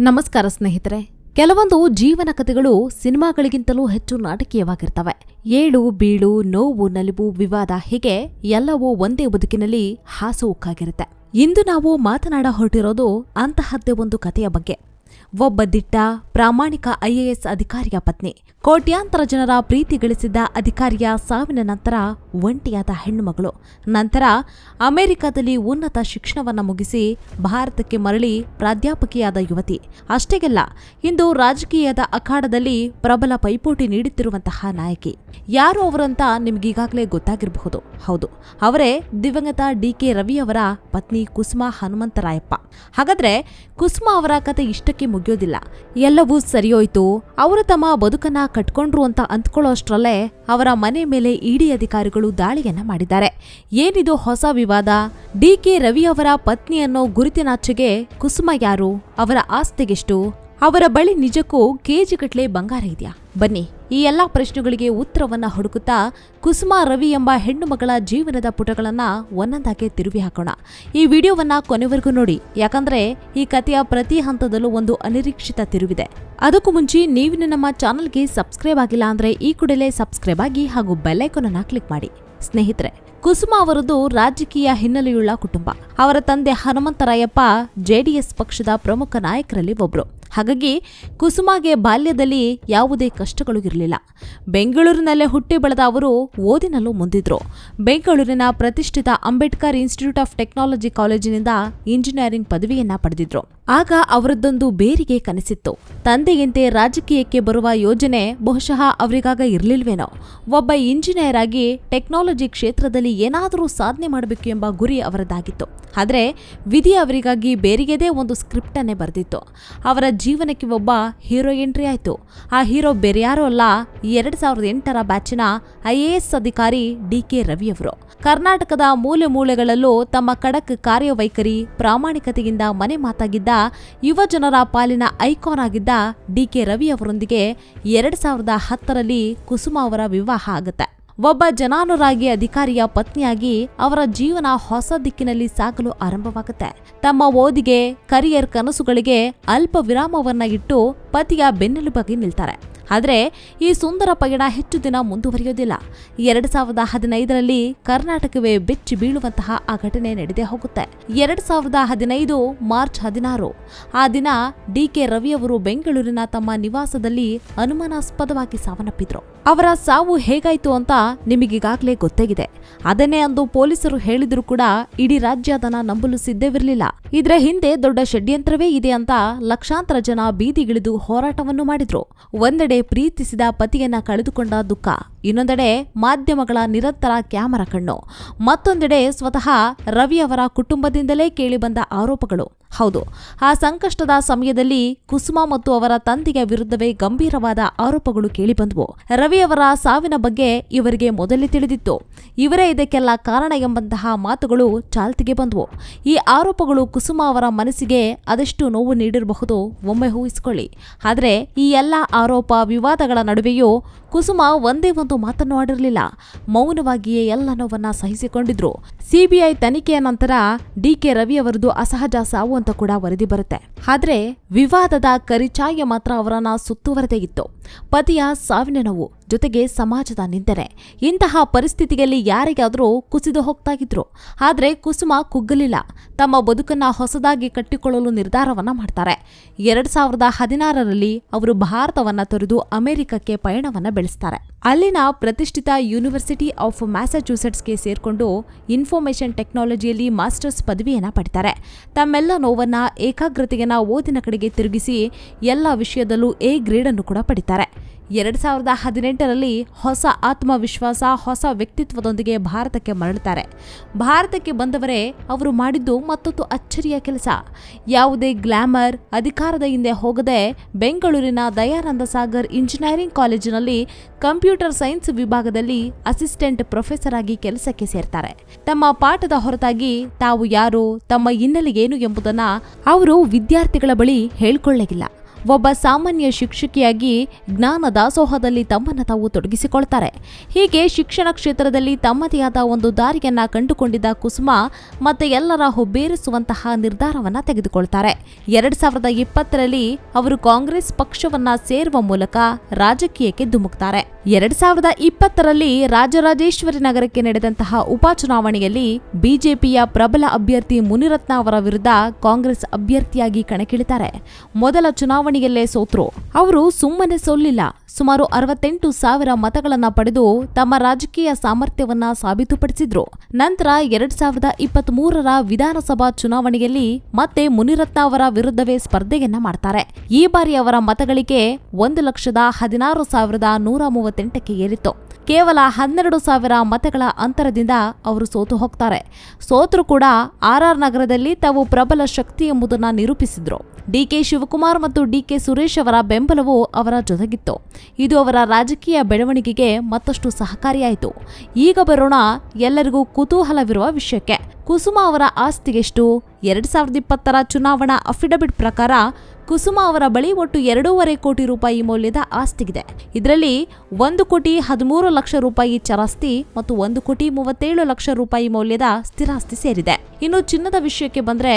ನಮಸ್ಕಾರ ಸ್ನೇಹಿತರೆ. ಕೆಲವೊಂದು ಜೀವನ ಕಥೆಗಳು ಸಿನಿಮಾಗಳಿಗಿಂತಲೂ ಹೆಚ್ಚು ನಾಟಕೀಯವಾಗಿರ್ತವೆ. ಏಳು, ಬೀಳು, ನೋವು, ನಲಿವು, ವಿವಾದ ಹೀಗೆ ಎಲ್ಲವೂ ಒಂದೇ ಬದುಕಿನಲ್ಲಿ ಹಾಸು ಉಕ್ಕಾಗಿರುತ್ತೆ. ಇಂದು ನಾವು ಮಾತನಾಡ ಹೊರಟಿರೋದು ಅಂತಹದ್ದೇ ಒಂದು ಕಥೆಯ ಬಗ್ಗೆ. ಒಬ್ಬ ದಿಟ್ಟ, ಪ್ರಾಮಾಣಿಕ ಐಎಎಸ್ ಅಧಿಕಾರಿಯ ಪತ್ನಿ. ಕೋಟ್ಯಾಂತರ ಜನರ ಪ್ರೀತಿ ಗಳಿಸಿದ್ದ ಅಧಿಕಾರಿಯ ಸಾವಿನ ನಂತರ ಒಂಟಿಯಾದ ಹೆಣ್ಣುಮಗಳು. ನಂತರ ಅಮೆರಿಕದಲ್ಲಿ ಉನ್ನತ ಶಿಕ್ಷಣವನ್ನು ಮುಗಿಸಿ ಭಾರತಕ್ಕೆ ಮರಳಿ ಪ್ರಾಧ್ಯಾಪಕಿಯಾದ ಯುವತಿ. ಅಷ್ಟೇಗೆಲ್ಲ, ಇಂದು ರಾಜಕೀಯದ ಅಖಾಡದಲ್ಲಿ ಪ್ರಬಲ ಪೈಪೋಟಿ ನೀಡುತ್ತಿರುವಂತಹ ನಾಯಕಿ. ಯಾರು ಅವರಂತ ನಿಮಗೀಗಾಗಲೇ ಗೊತ್ತಾಗಿರಬಹುದು. ಹೌದು, ಅವರೇ ದಿವಂಗತ ಡಿಕೆ ರವಿ ಅವರ ಪತ್ನಿ ಕುಸುಮಾ ಹನುಮಂತರಾಯಪ್ಪ. ಹಾಗಾದ್ರೆ ಕುಸುಮಾ ಅವರ ಕತೆ ಇಷ್ಟಕ್ಕೆ ಮುಗಿಯೋದಿಲ್ಲ. ಎಲ್ಲವೂ ಸರಿಯೋಯ್ತು. ಅವರು ತಮ್ಮ ಬದುಕನ್ನ ಕಟ್ಕೊಂಡ್ರು ಅಂತ ಅಂದ್ಕೊಳ್ಳೋಷ್ಟ್ರಲ್ಲೇ ಅವರ ಮನೆ ಮೇಲೆ ಇಡಿ ಅಧಿಕಾರಿಗಳು ದಾಳಿಯನ್ನ ಮಾಡಿದ್ದಾರೆ. ಏನಿದು ಹೊಸ ವಿವಾದ? ಡಿ ಕೆ ರವಿ ಅವರ ಪತ್ನಿ ಅನ್ನೋ ಗುರುತಿನಾಚೆಗೆ ಕುಸುಮ ಯಾರು? ಅವರ ಆಸ್ತಿಗೆಷ್ಟು? ಅವರ ಬಳಿ ನಿಜಕ್ಕೂ ಕೆಜಿಗಟ್ಲೆ ಬಂಗಾರ ಇದೆಯಾ? ಬನ್ನಿ, ಈ ಎಲ್ಲಾ ಪ್ರಶ್ನೆಗಳಿಗೆ ಉತ್ತರವನ್ನ ಹುಡುಕುತ್ತಾ ಕುಸುಮಾ ರವಿ ಎಂಬ ಹೆಣ್ಣು ಮಗಳ ಜೀವನದ ಪುಟಗಳನ್ನ ಒಂದೊಂದಾಗೆ ತಿರುವಿ ಹಾಕೋಣ. ಈ ವಿಡಿಯೋವನ್ನ ಕೊನೆವರೆಗೂ ನೋಡಿ, ಯಾಕಂದ್ರೆ ಈ ಕಥೆಯ ಪ್ರತಿ ಹಂತದಲ್ಲೂ ಒಂದು ಅನಿರೀಕ್ಷಿತ ತಿರುವಿದೆ. ಅದಕ್ಕೂ ಮುಂಚೆ ನೀವು ನಮ್ಮ ಚಾನಲ್ಗೆ ಸಬ್ಸ್ಕ್ರೈಬ್ ಆಗಿಲ್ಲ ಅಂದ್ರೆ ಈ ಕೂಡಲೇ ಸಬ್ಸ್ಕ್ರೈಬ್ ಆಗಿ ಹಾಗೂ ಬೆಲ್ಲೈಕನ್ ಅನ್ನ ಕ್ಲಿಕ್ ಮಾಡಿ. ಸ್ನೇಹಿತರೆ, ಕುಸುಮ ಅವರದು ರಾಜಕೀಯ ಹಿನ್ನೆಲೆಯುಳ್ಳ ಕುಟುಂಬ. ಅವರ ತಂದೆ ಹನುಮಂತರಾಯಪ್ಪ ಜೆಡಿಎಸ್ ಪಕ್ಷದ ಪ್ರಮುಖ ನಾಯಕರಲ್ಲಿ ಒಬ್ರು. ಹಾಗಾಗಿ ಕುಸುಮಾಗೆ ಬಾಲ್ಯದಲ್ಲಿ ಯಾವುದೇ ಕಷ್ಟಗಳು ಇರಲಿಲ್ಲ. ಬೆಂಗಳೂರಿನಲ್ಲೇ ಹುಟ್ಟಿ ಬೆಳೆದ ಅವರು ಓದಿನಲ್ಲೂ ಮುಂದಿದ್ರು. ಬೆಂಗಳೂರಿನ ಪ್ರತಿಷ್ಠಿತ ಅಂಬೇಡ್ಕರ್ ಇನ್ಸ್ಟಿಟ್ಯೂಟ್ ಆಫ್ ಟೆಕ್ನಾಲಜಿ ಕಾಲೇಜಿನಿಂದ ಇಂಜಿನಿಯರಿಂಗ್ ಪದವಿಯನ್ನ ಪಡೆದಿದ್ರು. ಆಗ ಅವರದ್ದೊಂದು ಬೇರಿಗೆ ಕನಸಿತ್ತು. ತಂದೆಯಂತೆ ರಾಜಕೀಯಕ್ಕೆ ಬರುವ ಯೋಜನೆ ಬಹುಶಃ ಅವರಿಗಾಗ ಇರಲಿಲ್ವೇನೋ. ಒಬ್ಬ ಇಂಜಿನಿಯರ್ ಆಗಿ ಟೆಕ್ನಾಲಜಿ ಕ್ಷೇತ್ರದಲ್ಲಿ ಏನಾದರೂ ಸಾಧನೆ ಮಾಡಬೇಕು ಎಂಬ ಗುರಿ ಅವರದ್ದಾಗಿತ್ತು. ಆದರೆ ವಿಧಿ ಅವರಿಗಾಗಿ ಬೇರಿಗೆದೇ ಒಂದು ಸ್ಕ್ರಿಪ್ಟನ್ನೇ ಬರೆದಿತ್ತು. ಅವರ ಜೀವನಕ್ಕೆ ಒಬ್ಬ ಹೀರೋ ಎಂಟ್ರಿ ಆಯಿತು. ಆ ಹೀರೋ ಬೇರ್ಯಾರೂ ಅಲ್ಲ, ಎರಡು ಸಾವಿರದ ಎಂಟರ ಬ್ಯಾಚಿನ ಐ ಎ ಎಸ್ ಅಧಿಕಾರಿ ಡಿ ಕೆ ರವಿಯವರು ಕರ್ನಾಟಕದ ಮೂಲೆ ಮೂಲೆಗಳಲ್ಲೂ ತಮ್ಮ ಖಡಕ್ ಕಾರ್ಯವೈಖರಿ ಪ್ರಾಮಾಣಿಕತೆಯಿಂದ ಮನೆ ಮಾತಾಗಿದ್ದ ಯುವ ಜನರ ಪಾಲಿನ ಐಕಾನ್ ಆಗಿದ್ದ ಡಿ ಕೆ ರವಿಯವರೊಂದಿಗೆ ಎರಡ್ ಸಾವಿರದ ಹತ್ತರಲ್ಲಿ ಕುಸುಮ ಅವರ ವಿವಾಹ ಆಗುತ್ತೆ. ಒಬ್ಬ ಜನಾನುರಾಗಿ ಅಧಿಕಾರಿಯ ಪತ್ನಿಯಾಗಿ ಅವರ ಜೀವನ ಹೊಸ ದಿಕ್ಕಿನಲ್ಲಿ ಸಾಗಲು ಆರಂಭವಾಗುತ್ತೆ. ತಮ್ಮ ಓದಿಗೆ, ಕರಿಯರ್ ಕನಸುಗಳಿಗೆ ಅಲ್ಪ ವಿರಾಮವನ್ನ ಇಟ್ಟು ಪತಿಯ ಬೆನ್ನೆಲುಬಾಗಿ ನಿಲ್ತಾರೆ. ಆದರೆ ಈ ಸುಂದರ ಪಯಣ ಹೆಚ್ಚು ದಿನ ಮುಂದುವರಿಯೋದಿಲ್ಲ. ಎರಡು ಸಾವಿರದ ಹದಿನೈದರಲ್ಲಿ ಕರ್ನಾಟಕವೇ ಬೆಚ್ಚಿ ಬೀಳುವಂತಹ ಆ ಘಟನೆ ನಡೆದೇ ಹೋಗುತ್ತೆ. ಎರಡು ಸಾವಿರದ ಹದಿನೈದು ಮಾರ್ಚ್ ಹದಿನಾರು, ಆ ದಿನ ಡಿ ಕೆ ರವಿಯವರು ಬೆಂಗಳೂರಿನ ತಮ್ಮ ನಿವಾಸದಲ್ಲಿ ಅನುಮಾನಾಸ್ಪದವಾಗಿ ಸಾವನ್ನಪ್ಪಿದ್ರು. ಅವರ ಸಾವು ಹೇಗಾಯ್ತು ಅಂತ ನಿಮಗೀಗಾಗಲೇ ಗೊತ್ತಾಗಿದೆ. ಅದನ್ನೇ ಅಂದು ಪೊಲೀಸರು ಹೇಳಿದ್ರು ಕೂಡ ಇಡೀ ರಾಜ್ಯ ಅದನ್ನ ನಂಬಲು ಸಿದ್ಧವಿರಲಿಲ್ಲ. ಇದರ ಹಿಂದೆ ದೊಡ್ಡ ಷಡ್ಯಂತ್ರವೇ ಇದೆ ಅಂತ ಲಕ್ಷಾಂತರ ಜನ ಬೀದಿಗಿಳಿದು ಹೋರಾಟವನ್ನು ಮಾಡಿದ್ರು. ಒಂದೆಡೆ ಪ್ರೀತಿಸಿದ ಪತಿಯನ್ನ ಕಳೆದುಕೊಂಡ ದುಃಖ. ಇನ್ನೊಂದೆಡೆ ಮಾಧ್ಯಮಗಳ ನಿರಂತರ ಕ್ಯಾಮರಾ ಕಣ್ಣು. ಮತ್ತೊಂದೆಡೆ ಸ್ವತಃ ರವಿ ಅವರ ಕುಟುಂಬದಿಂದಲೇ ಕೇಳಿಬಂದ ಆರೋಪಗಳು. ಹೌದು, ಆ ಸಂಕಷ್ಟದ ಸಮಯದಲ್ಲಿ ಕುಸುಮ ಮತ್ತು ಅವರ ತಂದೆಯ ವಿರುದ್ಧವೇ ಗಂಭೀರವಾದ ಆರೋಪಗಳು ಕೇಳಿಬಂದವು ರವಿ ಅವರ ಸಾವಿನ ಬಗ್ಗೆ ಇವರಿಗೆ ಮೊದಲೇ ತಿಳಿದಿತ್ತು. ಇವರೇ ಇದಕ್ಕೆಲ್ಲ ಕಾರಣ ಎಂಬಂತಹ ಮಾತುಗಳು ಚಾಲ್ತಿಗೆ ಬಂದವು. ಈ ಆರೋಪಗಳು ಕುಸುಮ ಅವರ ಮನಸ್ಸಿಗೆ ಅದೆಷ್ಟು ನೋವು ನೀಡಿರಬಹುದು, ಒಮ್ಮೆ ಊಹಿಸಿಕೊಳ್ಳಿ. ಆದರೆ, ಈ ಎಲ್ಲ ಆರೋಪ ವಿವಾದಗಳ ನಡುವೆಯೂ ಕುಸುಮ ಒಂದೇ ಒಂದು ಮಾತನ್ನು ಆಡಿರಲಿಲ್ಲ. ಮೌನವಾಗಿಯೇ ಎಲ್ಲ ನೋವನ್ನ ಸಹಿಸಿಕೊಂಡಿದ್ರು. ಸಿಬಿಐ ತನಿಖೆಯ ನಂತರ ಡಿ ಕೆ ರವಿ ಅವರದು ಅಸಹಜ ಸಾವು ಅಂತ ಕೂಡ ವರದಿ ಬರುತ್ತೆ. ಆದರೆ, ವಿವಾದದ ಕರಿಚಾಯ ಮಾತ್ರ ಅವರನ್ನ ಸುತ್ತುವರೆದೇ ಇತ್ತು. ಪತಿಯ ಸಾವಿನ ನೋವು. ಜೊತೆಗೆ ಸಮಾಜದ ನಿಂದನೆ ಇಂತಹ ಪರಿಸ್ಥಿತಿಯಲ್ಲಿ ಯಾರಿಗಾದರೂ ಕುಸಿದು ಹೋಗ್ತಾಗಿದ್ರು ಆದರೆ ಕುಸುಮ ಕುಗ್ಗಲಿಲ್ಲ. ತಮ್ಮ ಬದುಕನ್ನು ಹೊಸದಾಗಿ ಕಟ್ಟಿಕೊಳ್ಳಲು ನಿರ್ಧಾರವನ್ನು ಮಾಡ್ತಾರೆ. ಎರಡು ಸಾವಿರದ ಹದಿನಾರರಲ್ಲಿ ಅವರು ಭಾರತವನ್ನು ತೊರೆದು ಅಮೆರಿಕಕ್ಕೆ ಪಯಣವನ್ನು ಬೆಳೆಸ್ತಾರೆ. ಅಲ್ಲಿನ ಪ್ರತಿಷ್ಠಿತ ಯೂನಿವರ್ಸಿಟಿ ಆಫ್ ಮ್ಯಾಸಚ್ಯೂಸೆಟ್ಸ್ಗೆ ಸೇರಿಕೊಂಡು ಇನ್ಫಾರ್ಮೇಷನ್ ಟೆಕ್ನಾಲಜಿಯಲ್ಲಿ ಮಾಸ್ಟರ್ಸ್ ಪದವಿಯನ್ನು ಪಡಿತಾರೆ. ತಮ್ಮೆಲ್ಲ ನೋವನ್ನ, ಏಕಾಗ್ರತೆಯನ್ನು ಓದಿನ ಕಡೆಗೆ ತಿರುಗಿಸಿ ಎಲ್ಲ ವಿಷಯದಲ್ಲೂ ಎ ಗ್ರೇಡನ್ನು ಕೂಡ ಪಡಿತಾರೆ. ಎರಡ್ ಸಾವಿರದ ಹದಿನೆಂಟರಲ್ಲಿ ಹೊಸ ಆತ್ಮವಿಶ್ವಾಸ, ಹೊಸ ವ್ಯಕ್ತಿತ್ವದೊಂದಿಗೆ ಭಾರತಕ್ಕೆ ಮರಳುತ್ತಾರೆ. ಭಾರತಕ್ಕೆ ಬಂದವರೇ ಅವರು ಮಾಡಿದ್ದು ಮತ್ತೊಂದು ಅಚ್ಚರಿಯ ಕೆಲಸ. ಯಾವುದೇ ಗ್ಲಾಮರ್ ಅಧಿಕಾರದ ಹಿಂದೆ ಹೋಗದೆ ಬೆಂಗಳೂರಿನ ದಯಾನಂದ ಸಾಗರ್ ಇಂಜಿನಿಯರಿಂಗ್ ಕಾಲೇಜಿನಲ್ಲಿ ಕಂಪ್ಯೂಟರ್ ಸೈನ್ಸ್ ವಿಭಾಗದಲ್ಲಿ ಅಸಿಸ್ಟೆಂಟ್ ಪ್ರೊಫೆಸರ್ ಆಗಿ ಕೆಲಸಕ್ಕೆ ಸೇರ್ತಾರೆ. ತಮ್ಮ ಪಾಠದ ಹೊರತಾಗಿ ತಾವು ಯಾರು, ತಮ್ಮ ಹಿನ್ನೆಲೆ ಏನು ಎಂಬುದನ್ನ ಅವರು ವಿದ್ಯಾರ್ಥಿಗಳ ಬಳಿ ಹೇಳ್ಕೊಳ್ಳಿಲ್ಲ ಒಬ್ಬ ಸಾಮಾನ್ಯ ಶಿಕ್ಷಕಿಯಾಗಿ ಜ್ಞಾನ ದಾಸೋಹದಲ್ಲಿ ತಮ್ಮನ್ನು ತಾವು ತೊಡಗಿಸಿಕೊಳ್ತಾರೆ. ಹೀಗೆ ಶಿಕ್ಷಣ ಕ್ಷೇತ್ರದಲ್ಲಿ ತಮ್ಮದೇ ಆದ ಒಂದು ದಾರಿಯನ್ನ ಕಂಡುಕೊಂಡಿದ್ದ ಕುಸುಮ ಮತ್ತೆ ಎಲ್ಲರ ಹುಬ್ಬೇರಿಸುವಂತಹ ನಿರ್ಧಾರವನ್ನ ತೆಗೆದುಕೊಳ್ತಾರೆ. ಎರಡ್ ಸಾವಿರದ ಇಪ್ಪತ್ತರಲ್ಲಿ ಅವರು ಕಾಂಗ್ರೆಸ್ ಪಕ್ಷವನ್ನ ಸೇರುವ ಮೂಲಕ ರಾಜಕೀಯಕ್ಕೆ ಧುಮುಕ್ತಾರೆ. ಎರಡ್ ಸಾವಿರದ ಇಪ್ಪತ್ತರಲ್ಲಿ ರಾಜರಾಜೇಶ್ವರಿ ನಗರಕ್ಕೆ ನಡೆದಂತಹ ಉಪಚುನಾವಣೆಯಲ್ಲಿ ಬಿಜೆಪಿಯ ಪ್ರಬಲ ಅಭ್ಯರ್ಥಿ ಮುನಿರತ್ನ ಅವರ ವಿರುದ್ಧ ಕಾಂಗ್ರೆಸ್ ಅಭ್ಯರ್ಥಿಯಾಗಿ ಕಣಕ್ಕಿಳಿತಾರೆ. ಮೊದಲ ಚುನಾವಣೆಯಲ್ಲೇ ಸೋತ್ರು. ಅವರು ಸುಮ್ಮನೆ ಸೋಲಿಲ್ಲ. ಸುಮಾರು ಅರವತ್ತೆಂಟು ಸಾವಿರ ಮತಗಳನ್ನ ಪಡೆದು ತಮ್ಮ ರಾಜಕೀಯ ಸಾಮರ್ಥ್ಯವನ್ನ ಸಾಬೀತುಪಡಿಸಿದ್ರು. ನಂತರ ಎರಡ್ ಸಾವಿರದ ಇಪ್ಪತ್ತ್ ಮೂರರ ವಿಧಾನಸಭಾ ಚುನಾವಣೆಯಲ್ಲಿ ಮತ್ತೆ ಮುನಿರತ್ನ ಅವರ ವಿರುದ್ಧವೇ ಸ್ಪರ್ಧೆಯನ್ನ ಮಾಡ್ತಾರೆ. ಈ ಬಾರಿ ಅವರ ಮತಗಳಿಕೆ ಒಂದು ಲಕ್ಷದ ಹದಿನಾರು ಸಾವಿರದ ನೂರ ಮೂವತ್ತೆಂಟಕ್ಕೆ ಏರಿತ್ತು. ಕೇವಲ ಹನ್ನೆರಡು ಸಾವಿರ ಮತಗಳ ಅಂತರದಿಂದ ಅವರು ಸೋತು ಹೋಗ್ತಾರೆ. ಸೋತರು ಕೂಡ ಆರ್ಆರ್ ನಗರದಲ್ಲಿ ತಾವು ಪ್ರಬಲ ಶಕ್ತಿ ಎಂಬುದನ್ನು ನಿರೂಪಿಸಿದ್ರು. ಡಿಕೆ ಶಿವಕುಮಾರ್ ಮತ್ತು ಡಿಕೆ ಸುರೇಶ್ ಅವರ ಬೆಂಬಲವು ಅವರ ಜೊತೆಗಿತ್ತು. ಇದು ಅವರ ರಾಜಕೀಯ ಬೆಳವಣಿಗೆಗೆ ಮತ್ತಷ್ಟು ಸಹಕಾರಿಯಾಯಿತು. ಈಗ ಬರೋಣ ಎಲ್ಲರಿಗೂ ಕುತೂಹಲವಿರುವ ವಿಷಯಕ್ಕೆ. ಕುಸುಮ ಅವರ ಆಸ್ತಿಗೆಷ್ಟು? ಎರಡ್ ಸಾವಿರದ ಇಪ್ಪತ್ತರ ಚುನಾವಣಾ ಅಫಿಡವಿಟ್ ಪ್ರಕಾರ ಕುಸುಮ ಅವರ ಬಳಿ ಒಟ್ಟು ಎರಡೂವರೆ ಕೋಟಿ ರೂಪಾಯಿ ಮೌಲ್ಯದ ಆಸ್ತಿಗಿದೆ. ಇದರಲ್ಲಿ ಒಂದು ಕೋಟಿ ಹದಿಮೂರು ಲಕ್ಷ ರೂಪಾಯಿ ಚರಾಸ್ತಿ ಮತ್ತು ಒಂದು ಕೋಟಿ ಮೂವತ್ತೇಳು ಲಕ್ಷ ರೂಪಾಯಿ ಮೌಲ್ಯದ ಸ್ಥಿರಾಸ್ತಿ ಸೇರಿದೆ. ಇನ್ನು ಚಿನ್ನದ ವಿಷಯಕ್ಕೆ ಬಂದ್ರೆ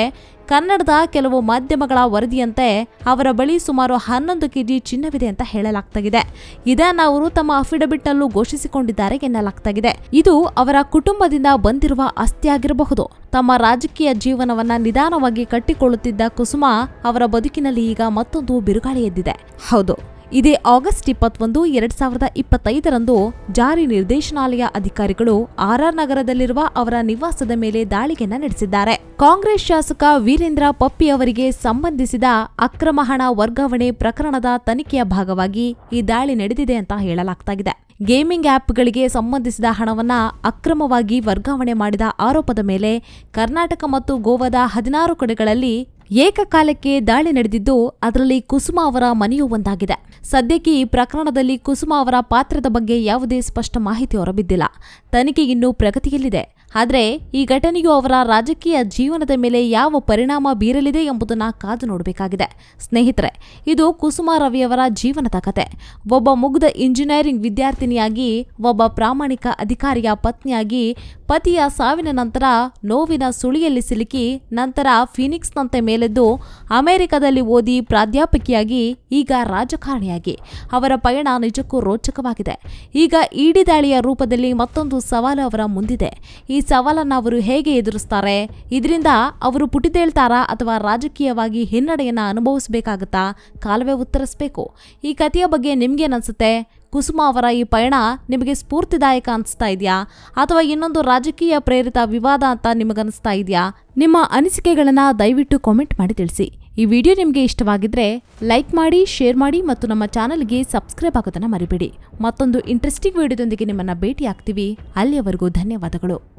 ಕನ್ನಡದ ಕೆಲವು ಮಾಧ್ಯಮಗಳ ವರದಿಯಂತೆ ಅವರ ಬಳಿ ಸುಮಾರು ಹನ್ನೊಂದು ಕೆಜಿ ಚಿನ್ನವಿದೆ ಅಂತ ಹೇಳಲಾಗ್ತಾಗಿದೆ. ಇದನ್ನ ಅವರು ತಮ್ಮ ಅಫಿಡವಿಟ್ನಲ್ಲೂ ಘೋಷಿಸಿಕೊಂಡಿದ್ದಾರೆ ಎನ್ನಲಾಗ್ತಾಗಿದೆ. ಇದು ಅವರ ಕುಟುಂಬದಿಂದ ಬಂದಿರುವ ಆಸ್ತಿಯಾಗಿರಬಹುದು. ತಮ್ಮ ರಾಜಕೀಯ ಜೀವನವನ್ನ ನಿಧಾನವಾಗಿ ಕಟ್ಟಿಕೊಳ್ಳುತ್ತಿದ್ದ ಕುಸುಮಾ ಅವರ ಬದುಕಿನಲ್ಲಿ ಈಗ ಮತ್ತೊಂದು ಬಿರುಗಾಳಿ ಎದ್ದಿದೆ. ಹೌದು. ಇದೇ ಆಗಸ್ಟ್ ಇಪ್ಪತ್ತೊಂದು, ಎರಡ್ ಸಾವಿರದ ಇಪ್ಪತ್ತೈದರಂದು ಜಾರಿ ನಿರ್ದೇಶನಾಲಯ ಅಧಿಕಾರಿಗಳು ಆರ್ಆರ್ ನಗರದಲ್ಲಿರುವ ಅವರ ನಿವಾಸದ ಮೇಲೆ ದಾಳಿಯನ್ನ ನಡೆಸಿದ್ದಾರೆ. ಕಾಂಗ್ರೆಸ್ ಶಾಸಕ ವೀರೇಂದ್ರ ಪಪ್ಪಿ ಅವರಿಗೆ ಸಂಬಂಧಿಸಿದ ಅಕ್ರಮ ಹಣ ವರ್ಗಾವಣೆ ಪ್ರಕರಣದ ತನಿಖೆಯ ಭಾಗವಾಗಿ ಈ ದಾಳಿ ನಡೆದಿದೆ ಅಂತ ಹೇಳಲಾಗ್ತಾಗಿದೆ. ಗೇಮಿಂಗ್ ಆ್ಯಪ್ಗಳಿಗೆ ಸಂಬಂಧಿಸಿದ ಹಣವನ್ನ ಅಕ್ರಮವಾಗಿ ವರ್ಗಾವಣೆ ಮಾಡಿದ ಆರೋಪದ ಮೇಲೆ ಕರ್ನಾಟಕ ಮತ್ತು ಗೋವಾದ ಹದಿನಾರು ಕಡೆಗಳಲ್ಲಿ ಏಕಕಾಲಕ್ಕೆ ದಾಳಿ ನಡೆದಿದ್ದು, ಅದರಲ್ಲಿ ಕುಸುಮ ಅವರ ಮನೆಯೂ ಒಂದಾಗಿದೆ. ಸದ್ಯಕ್ಕೆ ಈ ಪ್ರಕರಣದಲ್ಲಿ ಕುಸುಮ ಅವರ ಪಾತ್ರದ ಬಗ್ಗೆ ಯಾವುದೇ ಸ್ಪಷ್ಟ ಮಾಹಿತಿ ಹೊರಬಿದ್ದಿಲ್ಲ. ತನಿಖೆ ಇನ್ನೂ ಪ್ರಗತಿಯಲ್ಲಿದೆ. ಆದರೆ ಈ ಘಟನೆಯು ಅವರ ರಾಜಕೀಯ ಜೀವನದ ಮೇಲೆ ಯಾವ ಪರಿಣಾಮ ಬೀರಲಿದೆ ಎಂಬುದನ್ನು ಕಾದು ನೋಡಬೇಕಾಗಿದೆ. ಸ್ನೇಹಿತರೆ, ಇದು ಕುಸುಮ ರವಿಯವರ ಜೀವನದ ಕತೆ. ಒಬ್ಬ ಮುಗ್ಧ ಇಂಜಿನಿಯರಿಂಗ್ ವಿದ್ಯಾರ್ಥಿನಿಯಾಗಿ, ಒಬ್ಬ ಪ್ರಾಮಾಣಿಕ ಅಧಿಕಾರಿಯ ಪತ್ನಿಯಾಗಿ, ಪತಿಯ ಸಾವಿನ ನಂತರ ನೋವಿನ ಸುಳಿಯಲ್ಲಿ ಸಿಲುಕಿ, ನಂತರ ಫಿನಿಕ್ಸ್ನಂತೆ ಮೇಲೆದ್ದು ಅಮೆರಿಕದಲ್ಲಿ ಓದಿ ಪ್ರಾಧ್ಯಾಪಕಿಯಾಗಿ, ಈಗ ರಾಜಕಾರಣಿಯಾಗಿ. ಅವರ ಪಯಣ ನಿಜಕ್ಕೂ ರೋಚಕವಾಗಿದೆ. ಈಗ ಈಡಿ ದಾಳಿಯ ರೂಪದಲ್ಲಿ ಮತ್ತೊಂದು ಸವಾಲು ಅವರ ಮುಂದಿದೆ. ಈ ಸವಾಲನ್ನು ಅವರು ಹೇಗೆ ಎದುರಿಸ್ತಾರೆ? ಇದರಿಂದ ಅವರು ಪುಟಿದೇಳ್ತಾರಾ ಅಥವಾ ರಾಜಕೀಯವಾಗಿ ಹಿನ್ನಡೆಯನ್ನು ಅನುಭವಿಸಬೇಕಾಗುತ್ತಾ? ಕಾಲವೇ ಉತ್ತರಿಸಬೇಕು. ಈ ಕಥೆಯ ಬಗ್ಗೆ ನಿಮ್ಗೇನನ್ಸುತ್ತೆ ಕುಸುಮ ಅವರ ಈ ಪಯಣ ನಿಮಗೆ ಸ್ಫೂರ್ತಿದಾಯಕ ಅನಿಸ್ತಾ ಇದೆಯಾ? ಅಥವಾ ಇನ್ನೊಂದು ರಾಜಕೀಯ ಪ್ರೇರಿತ ವಿವಾದ ಅಂತ ನಿಮಗನಿಸ್ತಾ ಇದೆಯಾ? ನಿಮ್ಮ ಅನಿಸಿಕೆಗಳನ್ನು ದಯವಿಟ್ಟು ಕಾಮೆಂಟ್ ಮಾಡಿ ತಿಳಿಸಿ. ಈ ವಿಡಿಯೋ ನಿಮಗೆ ಇಷ್ಟವಾಗಿದ್ದರೆ ಲೈಕ್ ಮಾಡಿ, ಶೇರ್ ಮಾಡಿ ಮತ್ತು ನಮ್ಮ ಚಾನಲ್ಗೆ ಸಬ್ಸ್ಕ್ರೈಬ್ ಆಗೋದನ್ನು ಮರಿಬೇಡಿ. ಮತ್ತೊಂದು ಇಂಟ್ರೆಸ್ಟಿಂಗ್ ವಿಡಿಯೋದೊಂದಿಗೆ ನಿಮ್ಮನ್ನು ಭೇಟಿ ಆಗ್ತೀವಿ ಅಲ್ಲಿಯವರೆಗೂ ಧನ್ಯವಾದಗಳು.